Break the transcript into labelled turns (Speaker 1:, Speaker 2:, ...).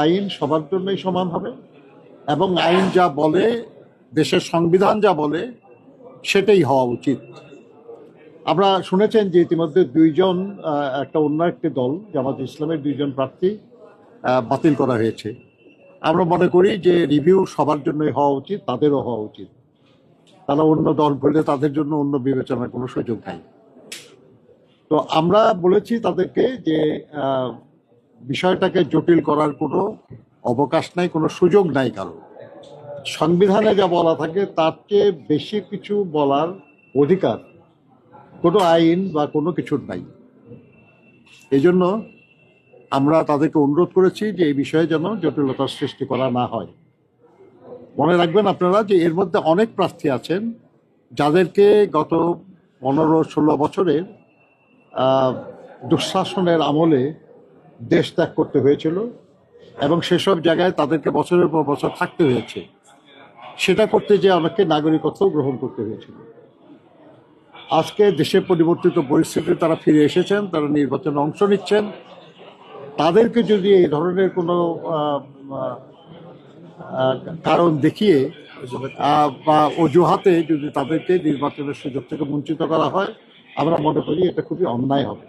Speaker 1: আইন সবার জন্যই সমান হবে এবং আইন যা বলে, দেশের সংবিধান যা বলে, সেটাই হওয়া উচিত। আমরা শুনেছেন যে ইতিমধ্যে দুইজন একটা অন্য একটি দল, জামাত ইসলামের দুইজন প্রার্থী বাতিল করা হয়েছে। আমরা মনে করি যে রিভিউ সবার জন্যই হওয়া উচিত, তাদেরও হওয়া উচিত। তারা অন্য দল বলে তাদের জন্য অন্য বিবেচনার কোনো সুযোগ নাই। তো আমরা বলেছি তাদেরকে যে বিষয়টাকে জটিল করার কোনো অবকাশ নাই, কোনো সুযোগ নাই কারও। সংবিধানে যা বলা থাকে, তার চেয়ে বেশি কিছু বলার অধিকার কোনো আইন বা কোনো কিছুর নাই। এই জন্য আমরা তাদেরকে অনুরোধ করেছি যে এই বিষয়ে যেন জটিলতার সৃষ্টি করা না হয়। মনে রাখবেন আপনারা যে এর মধ্যে অনেক প্রার্থী আছেন, যাদেরকে গত পনেরো ষোলো বছরের দুঃশাসনের আমলে দেশ ত্যাগ করতে হয়েছিল এবং সেসব জায়গায় তাদেরকে বছরের পর বছর থাকতে হয়েছে। সেটা করতে যে অনেককে নাগরিকত্ব গ্রহণ করতে হয়েছিল। আজকে দেশে পরিবর্তিত পরিস্থিতি তারা ফিরে এসেছেন, তারা নির্বাচনে অংশ নিচ্ছেন। তাদেরকে যদি এই ধরনের কোনো কারণ দেখিয়ে বা অজুহাতে যদি তাদেরকে নির্বাচনের সুযোগ থেকে বঞ্চিত করা হয়, আমরা মনে করি এটা খুবই অন্যায় হবে।